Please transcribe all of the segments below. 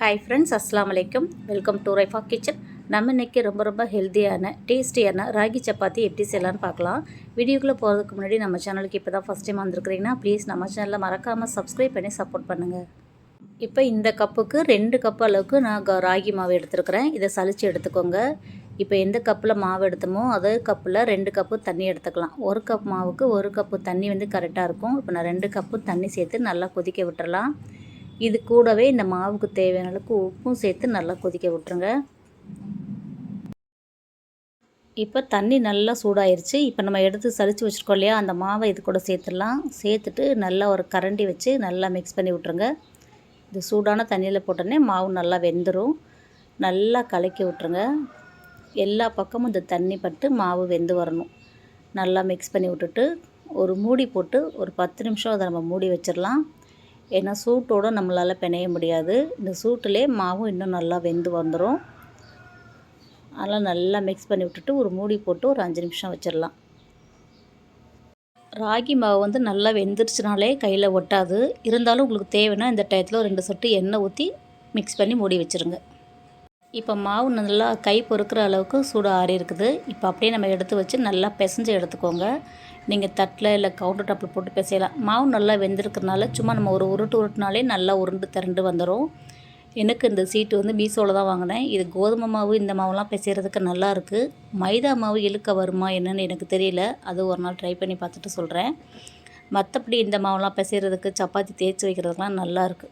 Hi friends அஸ்லாம் அலைக்கும் welcome to Raifa kitchen நம்ம இன்றைக்கி ரொம்ப ரொம்ப ஹெல்த்தியான டேஸ்டியான ராகி சப்பாத்தி எப்படி செய்யலாம்னு பார்க்கலாம். வீடியோக்குள்ளே போகிறதுக்கு முன்னாடி நம்ம சேனலுக்கு இப்போ தான் ஃபஸ்ட் டைம் வந்திருக்கிறீங்கன்னா ப்ளீஸ் நம்ம சேனலில் மறக்காமல் சப்ஸ்கிரைப் பண்ணி சப்போர்ட் பண்ணுங்கள் இப்போ இந்த கப்புக்கு ரெண்டு கப் அளவுக்கு நான் ராகி மாவு எடுத்துருக்கிறேன். இதை சளிச்சு எடுத்துக்கோங்க. இப்போ எந்த கப்பில் மாவு எடுத்தோமோ அதே கப்பில் ரெண்டு கப்பு தண்ணி எடுத்துக்கலாம். ஒரு கப் மாவுக்கு ஒரு கப்பு தண்ணி வந்து கரெக்டாக இருக்கும். இப்போ நான் ரெண்டு கப்பு தண்ணி சேர்த்து நல்லா கொதிக்க விட்டுறலாம். இது கூடவே இந்த மாவுக்கு தேவையான அளவுக்கு உப்பும் சேர்த்து நல்லா கொதிக்க விட்டுருங்க. இப்போ தண்ணி நல்லா சூடாயிருச்சு. இப்போ நம்ம எடுத்து சளிச்சு வச்சுருக்கோம் இல்லையா அந்த மாவை இது கூட சேர்த்துடலாம். சேர்த்துட்டு நல்லா ஒரு கரண்டி வச்சு நல்லா மிக்ஸ் பண்ணி விட்ருங்க இது சூடான தண்ணியில் போட்டோன்னே மாவு நல்லா வெந்துடும் நல்லா கலக்கி விட்ருங்க எல்லா பக்கமும் இந்த தண்ணி பட்டு மாவு வெந்து வரணும். நல்லா மிக்ஸ் பண்ணி விட்டுட்டு ஒரு மூடி போட்டு ஒரு பத்து நிமிஷம் அதை நம்ம மூடி வச்சிடலாம். ஏன்னா சூட்டோடு நம்மளால் பிணைய முடியாது. இந்த சூட்டிலே மாவும் இன்னும் நல்லா வெந்து வந்துடும் அதெல்லாம் நல்லா மிக்ஸ் பண்ணி விட்டுட்டு ஒரு மூடி போட்டு ஒரு அஞ்சு நிமிஷம் வச்சிடலாம் ராகி மாவு வந்து நல்லா வெந்துருச்சுனாலே கையில் ஒட்டாது. இருந்தாலும் உங்களுக்கு தேவைன்னா இந்த டயத்தில் ரெண்டு சொட்டு எண்ணெய் ஊற்றி மிக்ஸ் பண்ணி மூடி வச்சுருங்க. இப்போ மாவு நல்லா கை பொறுக்கிற அளவுக்கு சூடு ஆறி இருக்குது. இப்போ அப்படியே நம்ம எடுத்து வச்சு நல்லா பிசைஞ்சு எடுத்துக்கோங்க. நீங்கள் தட்டில் இல்லை கவுண்டர் டாப்பில் போட்டு பிசையலாம். மாவு நல்லா வெந்திருக்கிறதுனால சும்மா நம்ம ஒரு உருட்டு உருட்டினாலே நல்லா உருண்டு திரண்டு வந்துடும் எனக்கு இந்த சீட்டு வந்து மீசோவில் தான் வாங்கினேன். இது கோதுமை மாவு இந்த மாவுலாம் பிசைகிறதுக்கு நல்லாயிருக்கு மைதா மாவு இழுக்க வருமா என்னன்னு எனக்கு தெரியல. அது ஒரு நாள் ட்ரை பண்ணி பார்த்துட்டு சொல்கிறேன் மற்றபடி இந்த மாவுலாம் பிசைகிறதுக்கு சப்பாத்தி தேய்ச்சி வைக்கிறதுக்கெலாம் நல்லாயிருக்கு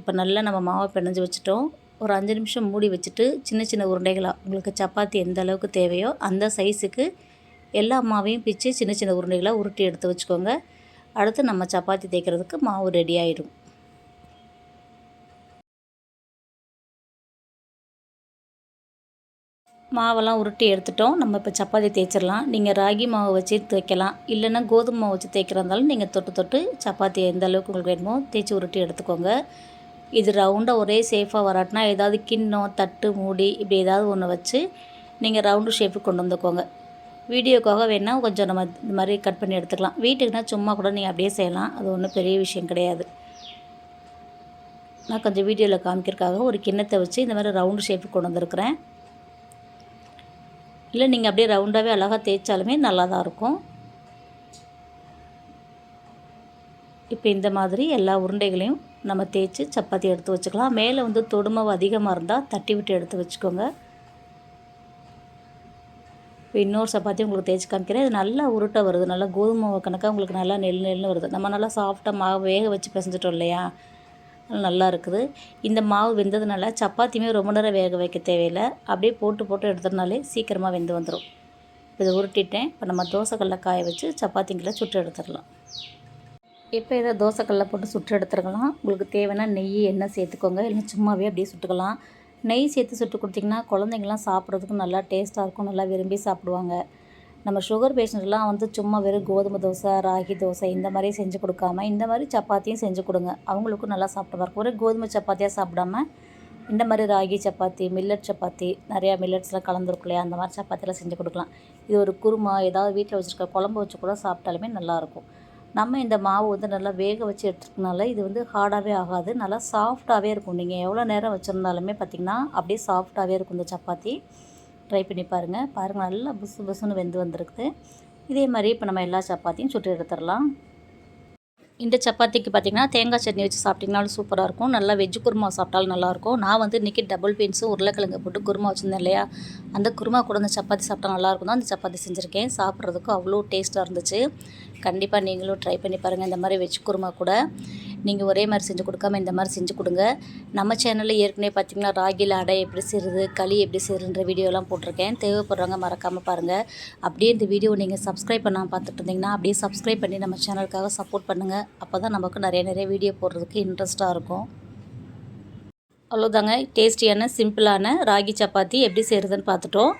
இப்போ நல்லா நம்ம மாவை பிணைஞ்சு வச்சுட்டோம். ஒரு அஞ்சு நிமிஷம் மூடி வச்சுட்டு சின்ன சின்ன உருண்டைகளாக உங்களுக்கு சப்பாத்தி எந்த அளவுக்கு தேவையோ அந்த சைஸுக்கு எல்லா மாவையும் பிச்சு சின்ன சின்ன உருண்டைகளாக உருட்டி எடுத்து வச்சுக்கோங்க. அடுத்து நம்ம சப்பாத்தி தேய்க்கிறதுக்கு மாவு ரெடி ஆயிடும். மாவெல்லாம் உருட்டி எடுத்துட்டோம். நம்ம இப்போ சப்பாத்தி தேய்ச்சிடலாம். நீங்கள் ராகி மாவு வச்சு தேய்க்கலாம். இல்லைன்னா கோதுமை மாவு வச்சு தேய்க்கிறாந்தாலும் நீங்கள் தொட்டு தொட்டு சப்பாத்தி எந்த அளவுக்கு உங்களுக்கு வேணுமோ தேய்ச்சி உருட்டி எடுத்துக்கோங்க. இது ரவுண்டாக ஒரே சேஃபாக வராட்டினா ஏதாவது கிண்ணம் தட்டு மூடி இப்படி ஏதாவது ஒன்று வச்சு நீங்கள் ரவுண்டு ஷேப்புக்கு கொண்டு வந்துக்கோங்க. வீடியோக்காக வேணால் கொஞ்சம் நம்ம இந்த மாதிரி கட் பண்ணி எடுத்துக்கலாம். வீட்டுக்குனா சும்மா கூட நீங்கள் அப்படியே செய்யலாம். அது ஒன்றும் பெரிய விஷயம் கிடையாது. நான் கொஞ்சம் வீடியோவில் காமிக்கிறதுக்காக ஒரு கிண்ணத்தை வச்சு இந்த மாதிரி ரவுண்டு ஷேப்புக்கு கொண்டு வந்திருக்கிறேன். இல்லை நீங்கள் அப்படியே ரவுண்டாகவே அழகாக தேய்ச்சாலுமே நல்லா தான் இருக்கும். இப்போ இந்த மாதிரி எல்லா உருண்டைகளையும் நம்ம தேய்ச்சி சப்பாத்தி எடுத்து வச்சுக்கலாம். மேலே வந்து தொடுமவு அதிகமாக இருந்தால் தட்டி விட்டு எடுத்து வச்சுக்கோங்க. இப்போ இன்னொரு சப்பாத்தி உங்களுக்கு தேய்ச்சி காமிக்கிறேன். இது நல்லா உருட்டை வருது. நல்லா கோதுமை மாவு கணக்காக உங்களுக்கு நல்லா நெல் நெல்னு வருது. நம்ம நல்லா சாஃப்டாக மாவு வேக வச்சு பிசைஞ்சிட்டோம் இல்லையா? நல்லா இருக்குது. இந்த மாவு வெந்ததுனால சப்பாத்தியுமே ரொம்ப நேரம் வேக வைக்க தேவையில்லை. அப்படியே போட்டு போட்டு எடுத்ததுனாலே சீக்கிரமாக வெந்து வந்துடும் இதை உருட்டிட்டேன். இப்போ நம்ம தோசைக்கல்ல காய வச்சு சப்பாத்திங்களை சுட்டு எடுத்துடலாம். இப்போ இதை தோசைக்கல்ல போட்டு சுட்டு எடுத்துருக்கலாம். உங்களுக்கு தேவைன்னா நெய் எண்ணெய் சேர்த்துக்கோங்க. இல்லை சும்மாவே அப்படியே சுட்டுக்கலாம். நெய் சேர்த்து சுட்டு கொடுத்திங்கன்னா குழந்தைங்களாம் சாப்பிட்றதுக்கு நல்லா டேஸ்ட்டாக இருக்கும். நல்லா விரும்பி சாப்பிடுவாங்க. நம்ம சுகர் பேஷண்ட்லாம் வந்து சும்மா வெறும் கோதுமை தோசை ராகி தோசை இந்த மாதிரி செஞ்சு கொடுக்காம இந்த மாதிரி சப்பாத்தியும் செஞ்சு கொடுங்க. அவங்களுக்கும் நல்லா சாப்பிட்டு இருக்கும். ஒரே கோதுமை சப்பாத்தியாக சாப்பிடாம இந்த மாதிரி ராகி சப்பாத்தி மில்லட் சப்பாத்தி நிறையா மில்லட்ஸ்லாம் கலந்துருக்கும் இல்லையா? அந்த மாதிரி சப்பாத்திலாம் செஞ்சு கொடுக்கலாம். இது ஒரு குருமா ஏதாவது வீட்டில் வச்சுருக்க குழம்பு வச்சு கூட சாப்பிட்டாலுமே நல்லாயிருக்கும் நம்ம இந்த மாவு வந்து நல்லா வேக வச்சு எடுத்துருக்கனால இது வந்து ஹார்டாகவே ஆகாது. நல்லா சாஃப்டாகவே இருக்கும். நீங்கள் எவ்வளோ நேரம் வச்சுருந்தாலுமே பார்த்திங்கன்னா அப்படியே சாஃப்டாகவே இருக்கும் இந்த சப்பாத்தி. ட்ரை பண்ணி பாருங்கள் பாருங்கள் நல்லா புசு புசுன்னு வெந்து வந்திருக்குது. இதே மாதிரி இப்போ நம்ம எல்லா சப்பாத்தியும் சுட்டு எடுத்துடலாம். இந்த சப்பாத்திக்கு பார்த்திங்கன்னா தேங்காய் சட்னி வச்சு சாப்பிட்டிங்கனாலும் சூப்பராக இருக்கும். நல்லா வெஜ்ஜு குருமா சாப்பிட்டாலும் நல்லாயிருக்கும் நான் வந்து இன்றைக்கி டபுள் பீன்ஸும் உருளைக்கிழங்கு போட்டு குருமா வச்சுருந்தேன் இல்லையா? அந்த குருமா கூட அந்த சப்பாத்தி சாப்பிட்டா நல்லாயிருக்கும் தான் அந்த சப்பாத்தி செஞ்சுருக்கேன். சாப்பிட்றதுக்கும் அவ்வளோ டேஸ்ட்டாக இருந்துச்சு. கண்டிப்பாக நீங்களும் ட்ரை பண்ணி பாருங்கள் இந்த மாதிரி வெஜ் குருமா கூட. நீங்கள் ஒரே மாதிரி செஞ்சு கொடுக்காம இந்த மாதிரி செஞ்சு கொடுங்க. நம்ம சேனலில் ஏற்கனவே பார்த்தீங்கன்னா ராகியில் அடை எப்படி செய்கிறது களி எப்படி செய்கிறன்ற வீடியோலாம் போட்டிருக்கேன். தேவைப்படுறவங்க மறக்காமல் பாருங்கள் அப்படியே இந்த வீடியோ நீங்கள் சப்ஸ்கிரைப் பண்ணாமல் பார்த்துட்டு இருந்தீங்கன்னா அப்படியே சப்ஸ்கிரைப் பண்ணி நம்ம சேனலுக்காக சப்போர்ட் பண்ணுங்கள் அப்போ தான் நமக்கு நிறைய நிறைய வீடியோ போடுறதுக்கு இன்ட்ரெஸ்ட்டாக இருக்கும். அவ்வளோதாங்க டேஸ்டியான சிம்பிளான ராகி சப்பாத்தி எப்படி செய்கிறதுன்னு பார்த்துட்டோம்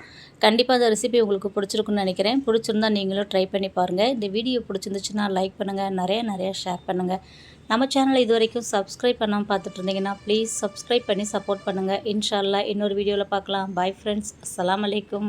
கண்டிப்பாக அந்த ரெசிபி உங்களுக்கு பிடிச்சிருக்குன்னு நினைக்கிறேன். பிடிச்சிருந்தா நீங்களும் ட்ரை பண்ணி பாருங்கள் இந்த வீடியோ பிடிச்சிருந்துச்சுன்னா லைக் பண்ணுங்கள் நிறைய நிறைய ஷேர் பண்ணுங்கள் நம்ம சேனலை இது வரைக்கும் சப்ஸ்கிரைப் பண்ணாமல் பார்த்துட்டு இருந்தீங்கன்னா ப்ளீஸ் சப்ஸ்கிரைப் பண்ணி சப்போர்ட் பண்ணுங்கள் இன்ஷால்லா இன்னொரு வீடியோவில் பார்க்கலாம். பாய் ஃப்ரெண்ட்ஸ் அஸ்ஸலாமு அலைக்கும்